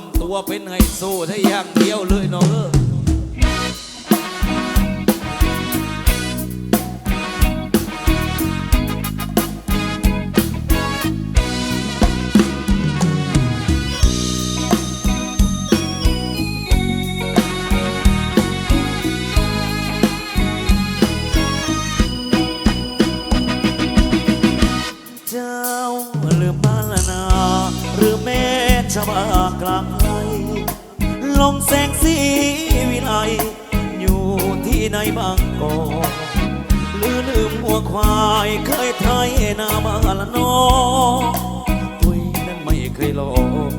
ทำตัวเป็นไฮโซถ้าอย่างเดียวเลยเนาะเออเจ้าหรือบ้านละนาหรือแม่จะมา กลางไกลลงแสงสีวิไลอยู่ที่ไหนบางกอกหรือลืมหัวควายเคยไทยนามาละนอคุยนั้นไม่เคยหลอก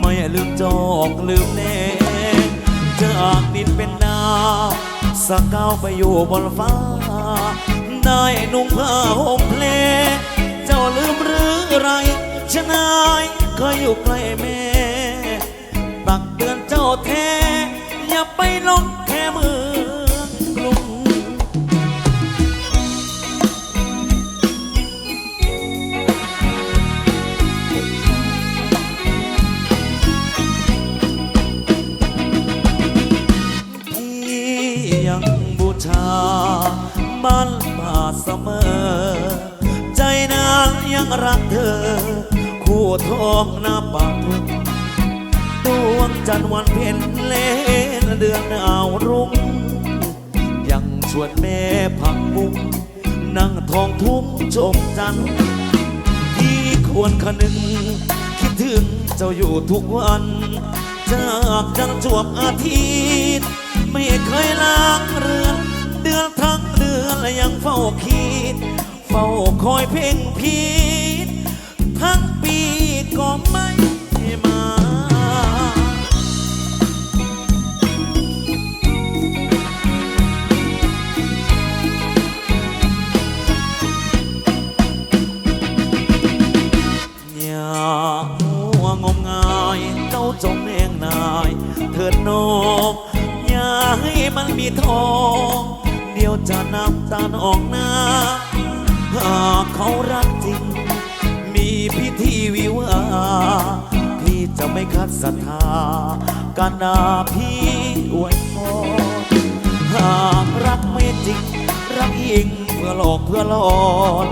ไม่ลืมจอกลืมแน่จากดินเป็นดาวสักก้าวไปอยู่บนฟ้า ได้นุ่งผ้าห่มเพล เจ้าลืมหรือไรชนายเคยอยู่ใกล้แม่ ตักเตือนเจ้าแท้ อย่าไปลงแค่มืองกรุงพี่ยังบูชาบ้านป่าเสมอ ใจนานยังรักเธอ คู่ทองหน้าปากทุกด วงจันทร์วันเพ็ญเลนเดือนดาวรุ่ง ยังชวนแม่พักมุกนั่งทองทุ่งชมจันทร์ที่ควรคนึง คิดถึงเจ้าอยู่ทุกวัน จากจันทร์จวบอาทิตย์ ไม่เคยล้างเรือน เดือนทั้งเดือนและยังเฝ้าคิด เฝ้าคอยเพ่งพี จงเองนาย เถิดนกอย่าให้มันมีทอง เดี๋ยวจะน้ำตาออกหน้าหากเขารักจริง มีพิธีวิวาห์พี่จะไม่คัดศรัทธาการนาพี่อวยพรหากรักไม่จริง รักยิงเพื่อหลอกเพื่อหลอน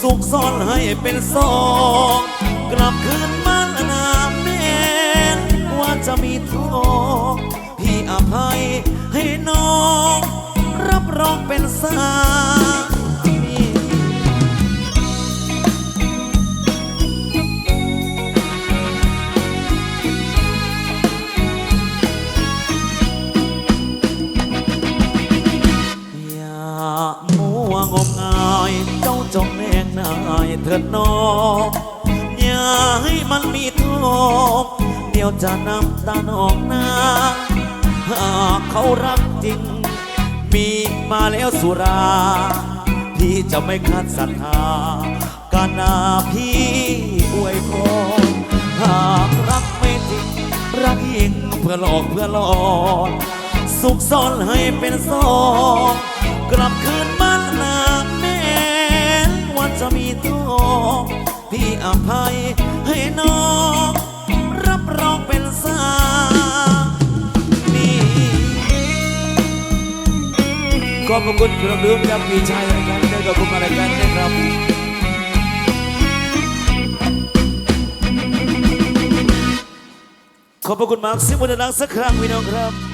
สุขซ่อนให้เป็นซองกลับคืน จะมีทองพี่อภัยให้น้อง รับรองเป็นสามีอย่ามัวงมงายเจ้าจงแนงนายเถิดน้อง อย่าให้มันมีทอง เดียวจะน้ำตาหนองนาหากเขารักจริง มีมาแล้วสุราพี่จะไม่ขาดศรัทธาการนาพี่อวยพรหากรักไม่จริง รักยิงเพื่อหลอกเพื่อหลอนสุขซ่อนให้เป็นซองกลับคืนบ้านนาแม่นว่าจะมีทองพี่อภัยให้น้อง ร้องเป็นสามีขอบพระคุณเครื่องดื่มจากพี่ชายรายการได้กับคุณมารายการนะครับขอบคุณมากสิบุญนังสักครั้งพี่น้องครับ